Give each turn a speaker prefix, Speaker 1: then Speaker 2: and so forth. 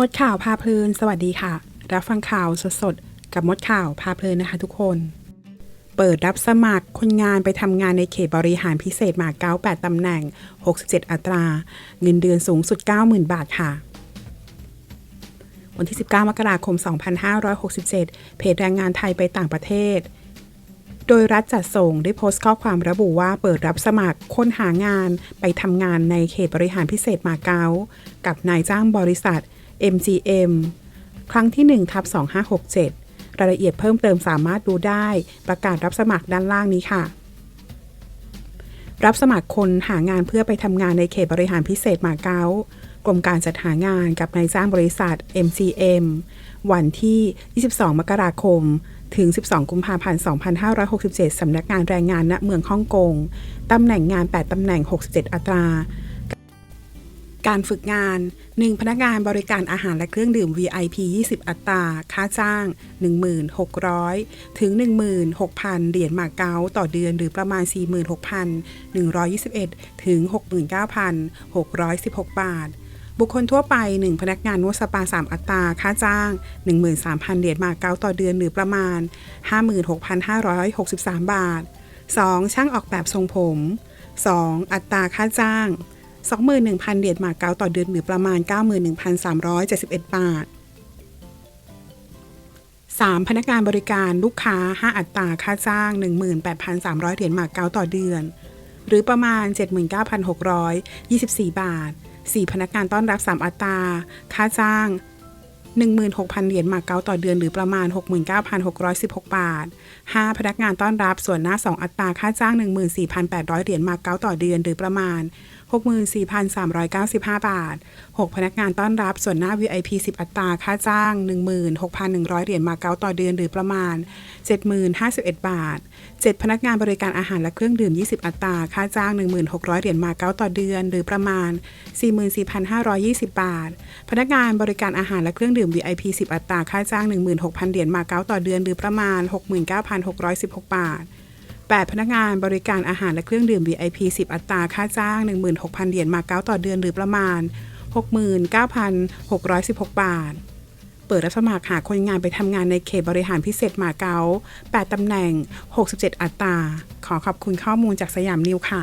Speaker 1: มดข่าวพาเพลิน สวัสดีค่ะ รับฟังข่าวสดๆ กับมดข่าวพาเพลินนะคะทุกคน เปิดรับสมัครคนงานไปทำงานในเขตบริหารพิเศษหมาเก้า8ตำแหน่ง 67 อัตรา เงินเดือนสูงสุด 90,000 บาทค่ะ วันที่ 19 มกราคม 2567 เพจแรงงานไทยไปต่างประเทศ โดยรัฐจัดส่งได้โพสต์ข้อความระบุว่าเปิดรับสมัครคนหางานไปทำงานในเขตบริหารพิเศษมาเก๊ากับนายจ้างบริษัท MGM ครั้งที่ 1 ทับ 2567 รายละเอียดเพิ่มเติมสามารถดูได้ ประกาศรับสมัครด้านล่างนี้ค่ะ รับสมัครคนหางานเพื่อไปทำงานในเขตบริหารพิเศษมาเก๊ากรมการจัดหางานกับนายจ้างบริษัท MGM วันที่ 22 มกราคม ถึง 12 กุมภาพันธ์ 2567 สำนักงานแรงงานณเมืองฮ่องกง ตำแหน่งงาน 8 ตำแหน่ง 67 อัตรา การฝึกงาน 1 พนักงานบริการอาหารและเครื่องดื่ม VIP 20 อัตรา ค่าจ้าง 1,600 ถึง 16,000 เหรียญมาเก๊าต่อเดือนหรือประมาณ 46,121 ถึง 69,616 บาท บุคคลทั่วไป 1 พนักงานนวดสปา 3 อัตรา ค่าจ้าง 13,000 เหรียญมาเก๊าต่อเดือนหรือประมาณ 56,563 บาท 2. ช่างออกแบบทรงผม 2. อัตราค่าจ้าง 21,000 เหรียญมาเก๊าต่อเดือนหรือประมาณ 91,371 บาท 3. พนักงานบริการลูกค้า 5 อัตราค่าจ้าง 18,300 เหรียญมาเก๊าต่อเดือน หรือประมาณ 79,624 บาท 4. พนักงานต้อนรับ 3 อัตรา ค่าจ้าง 16,000 เหรียญมาเก๊าต่อเดือนหรือประมาณ 69,616 บาท 5. พนักงานต้อนรับส่วนหน้า 2 อัตราค่าจ้าง 14,800 เหรียญมาเก๊าต่อเดือนหรือประมาณ 64,395 บาท 6. พนักงานต้อนรับส่วนหน้า VIP 10 อัตราค่าจ้าง 16,100 เหรียญมาเก๊าต่อเดือนหรือประมาณ 70,051 บาท 7. พนักงานบริการอาหารและเครื่องดื่ม 20 อัตราค่าจ้าง 1600 เหรียญมาเก๊าต่อเดือน หรือประมาณ 44,520 บาท พนักงานบริการอาหารและเครื่องดื่ม VIP 10 อัตราค่าจ้าง 16,000 เหรียญมาเก๊าต่อเดือนหรือประมาณ 69,616 บาท 8 พนักงานบริการอาหารและเครื่องดื่ม VIP 10 อัตราค่าจ้าง 16,000 เหรียญมาเก๊าต่อเดือนหรือประมาณ 69,616 บาท เปิดรับสมัครหาคนงานไปทำงานในเขตบริหารพิเศษมาเก๊า 8 ตำแหน่ง 67 อัตรา ขอขอบคุณข้อมูลจากสยามนิวค่ะ